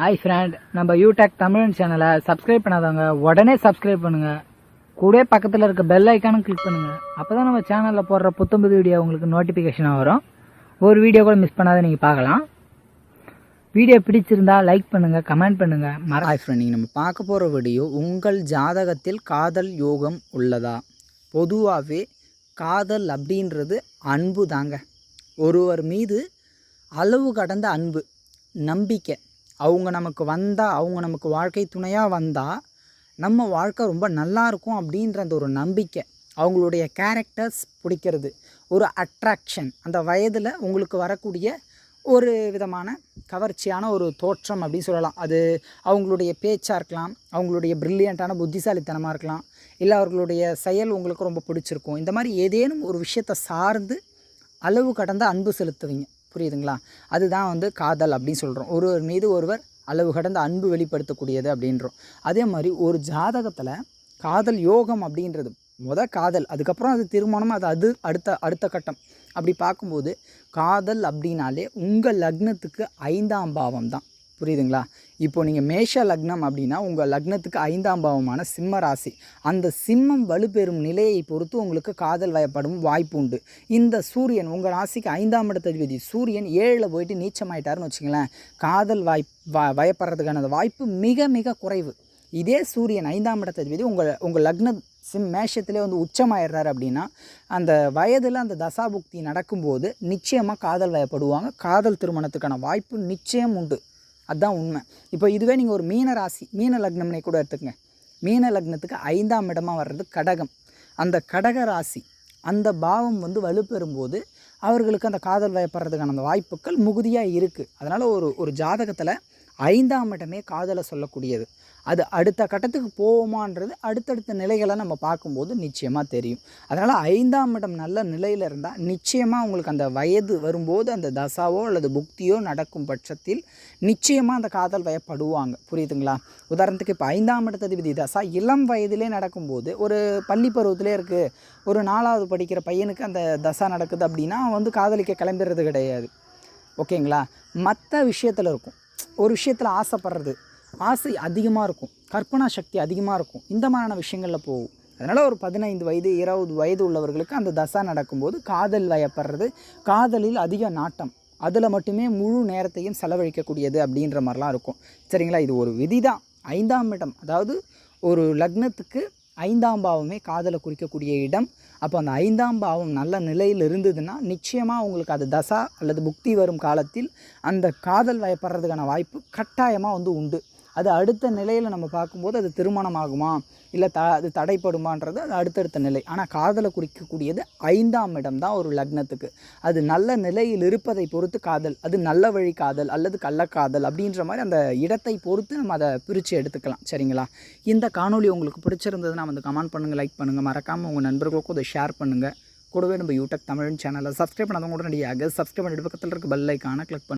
Hi friend நம்ம யூடெக் தமிழ் சேனலை subscribe பண்ணாதவங்க உடனே சப்ஸ்கிரைப் பண்ணுங்க. கூட பக்கத்தில் இருக்க பெல் ஐக்கானும் கிளிக் பண்ணுங்க. அப்பதான் நம்ம சேனலில் போடுற புத்தம்புது வீடியோ உங்களுக்கு நோட்டிஃபிகேஷனாக வரும். ஒரு வீடியோ கூட மிஸ் பண்ணாத நீங்கள் பார்க்கலாம். வீடியோ பிடிச்சிருந்தா லைக் பண்ணுங்க கமெண்ட் பண்ணுங்க. மற ஹாய் ஃப்ரெண்ட் நீங்கள் நம்ம பார்க்க போகிற வீடியோ உங்கள் ஜாதகத்தில் காதல் யோகம் உள்ளதா? பொதுவாகவே காதல் அப்படின்றது அன்பு தாங்க ஒருவர் மீது அளவு கடந்த அன்பு நம்பிக்கை அவங்க நமக்கு வந்தால் அவங்க நமக்கு வாழ்க்கை துணையாக வந்தால் நம்ம வாழ்க்கை ரொம்ப நல்லா இருக்கும் அப்படின்ற அந்த ஒரு நம்பிக்கை அவங்களுடைய கேரக்டர்ஸ் பிடிக்கிறது. ஒரு அட்ராக்ஷன் அந்த வயதில் உங்களுக்கு வரக்கூடிய ஒரு விதமான கவர்ச்சியான ஒரு தோற்றம் அப்படின்னு சொல்லலாம். அது அவங்களுடைய பேச்சாக இருக்கலாம் அவங்களுடைய ப்ரில்லியண்ட்டான புத்திசாலித்தனமாக இருக்கலாம் இல்லை அவர்களுடைய செயல் உங்களுக்கு ரொம்ப பிடிச்சிருக்கும். இந்த மாதிரி ஏதேனும் ஒரு விஷயத்தை சார்ந்து அளவு கடந்த அன்பு செலுத்துவீங்க. புரியுதுங்களா? அதுதான் வந்து காதல் அப்படின்னு சொல்கிறோம் ஒருவர் மீது ஒருவர் அளவு கடந்த அன்பு வெளிப்படுத்தக்கூடியது அப்படின்றோம். அதே மாதிரி ஒரு ஜாதகத்தில் காதல் யோகம் அப்படின்றது முத காதல் அதுக்கப்புறம் அது திருமணம் அது அது அடுத்த அடுத்த கட்டம். அப்படி பார்க்கும்போது காதல் அப்படின்னாலே உங்கள் லக்னத்துக்கு ஐந்தாம் பாவம் தான் புரியுதுங்களா? இப்போ நீங்கள் மேஷ லக்னம் அப்படின்னா உங்கள் லக்னத்துக்கு ஐந்தாம் பாவமான சிம்ம ராசி. அந்த சிம்மம் வலுப்பெறும் நிலையை பொறுத்து உங்களுக்கு காதல் வயப்படும் வாய்ப்பு உண்டு. இந்த சூரியன் உங்கள் ராசிக்கு ஐந்தாம் இடத்ததிபதி சூரியன் ஏழில் போயிட்டு நீச்சமாயிட்டாருன்னு வச்சுங்களேன் காதல் வாய் வ வயப்படுறதுக்கான அந்த வாய்ப்பு மிக மிக குறைவு. இதே சூரியன் ஐந்தாம் இடத்ததிபதி உங்கள் உங்கள் லக்ன சிம் மேஷத்திலே வந்து உச்சமாயிடுறாரு அப்படின்னா அந்த வயதில் அந்த தசாபுக்தி நடக்கும்போது நிச்சயமாக காதல் வயப்படுவாங்க. காதல் திருமணத்துக்கான வாய்ப்பு நிச்சயம் உண்டு. அதுதான் உண்மை. இப்போ இதுவே நீங்கள் ஒரு மீன ராசி மீன லக்னம்னே கூட எடுத்துக்கங்க. மீன லக்னத்துக்கு ஐந்தாம் இடமாக வர்றது கடகம். அந்த கடக ராசி அந்த பாவம் வந்து வலுப்பெறும்போது அவர்களுக்கு அந்த காதல் வயப்படுறதுக்கான அந்த வாய்ப்புகள் முகுதியாக இருக்குது அதனால் ஒரு ஒரு ஜாதகத்தில் ஐந்தாம் இடமே காதலை சொல்லக்கூடியது. அது அடுத்த கட்டத்துக்கு போவோமான்றது அடுத்தடுத்த நிலைகளை நம்ம பார்க்கும்போது நிச்சயமாக தெரியும். அதனால் ஐந்தாம் இடம் நல்ல நிலையில் இருந்தால் நிச்சயமாக உங்களுக்கு அந்த வயது வரும்போது அந்த தசாவோ அல்லது புக்தியோ நடக்கும் பட்சத்தில் நிச்சயமாக அந்த காதல் வயப்படுவாங்க. புரியுதுங்களா? உதாரணத்துக்கு இப்போ ஐந்தாம் இடத்ததிபதி தசா இளம் வயதிலே நடக்கும்போது ஒரு பள்ளி பருவத்திலே இருக்குது ஒரு நாலாவது படிக்கிற பையனுக்கு அந்த தசா நடக்குது அப்படின்னா அவன் வந்து காதலிக்க கிளம்பிடுறது கிடையாது. ஓகேங்களா? மற்ற விஷயத்தில் இருக்கும். ஒரு விஷயத்தில் ஆசைப்படுறது. ஆசை அதிகமாக இருக்கும். கற்பனா சக்தி அதிகமாக இருக்கும். இந்த மாதிரியான விஷயங்களில் போகும். அதனால் ஒரு பதினைந்து வயது இருபது வயது உள்ளவர்களுக்கு அந்த தசா நடக்கும்போது காதல் வயப்படுறது. காதலில் அதிக நாட்டம். அதில் மட்டுமே முழு நேரத்தையும் செலவழிக்கக்கூடியது அப்படின்ற மாதிரிலாம் இருக்கும். சரிங்களா? இது ஒரு விதி தான் ஐந்தாம் இடம். அதாவது ஒரு லக்னத்துக்கு ஐந்தாம் பாவமே காதலை குறிக்கக்கூடிய இடம். அப்போ அந்த ஐந்தாம் பாவம் நல்ல நிலையில் இருந்ததுன்னா நிச்சயமாக உங்களுக்கு அது தசா அல்லது புக்தி வரும் காலத்தில் அந்த காதல் வயப்படுறதுக்கான வாய்ப்பு கட்டாயமாக வந்து உண்டு. அது அடுத்த நிலையில் நம்ம பார்க்கும்போது அது திருமணம் ஆகுமா இல்லை த அது தடைப்படுமான்றது அது அடுத்தடுத்த நிலை. ஆனால் காதலை குறிக்கக்கூடியது ஐந்தாம் இடம் தான் ஒரு லக்னத்துக்கு. அது நல்ல நிலையில் இருப்பதை பொறுத்து காதல் அது நல்ல வழி காதல் அல்லது கள்ளக்காதல் அப்படின்ற மாதிரி அந்த இடத்தை பொறுத்து நம்ம அதை பிரித்து எடுத்துக்கலாம். சரிங்களா? இந்த காணொலி உங்களுக்கு பிடிச்சிருந்ததுன்னா வந்து கமெண்ட் பண்ணுங்கள் லைக் பண்ணுங்கள் மறக்காமல் உங்கள் நண்பர்களுக்கும் அதை ஷேர் பண்ணுங்கள் கூடவே நம்ம யூடியூப் தமிழ் சேனலை சப்ஸ்கிரைப் பண்ணாதவங்க உடனடியாக சப்ஸ்கிரைப் பண்ணிட்டு பக்கத்தில் இருக்க பெல் ஐக்கான கிளிக் பண்ணி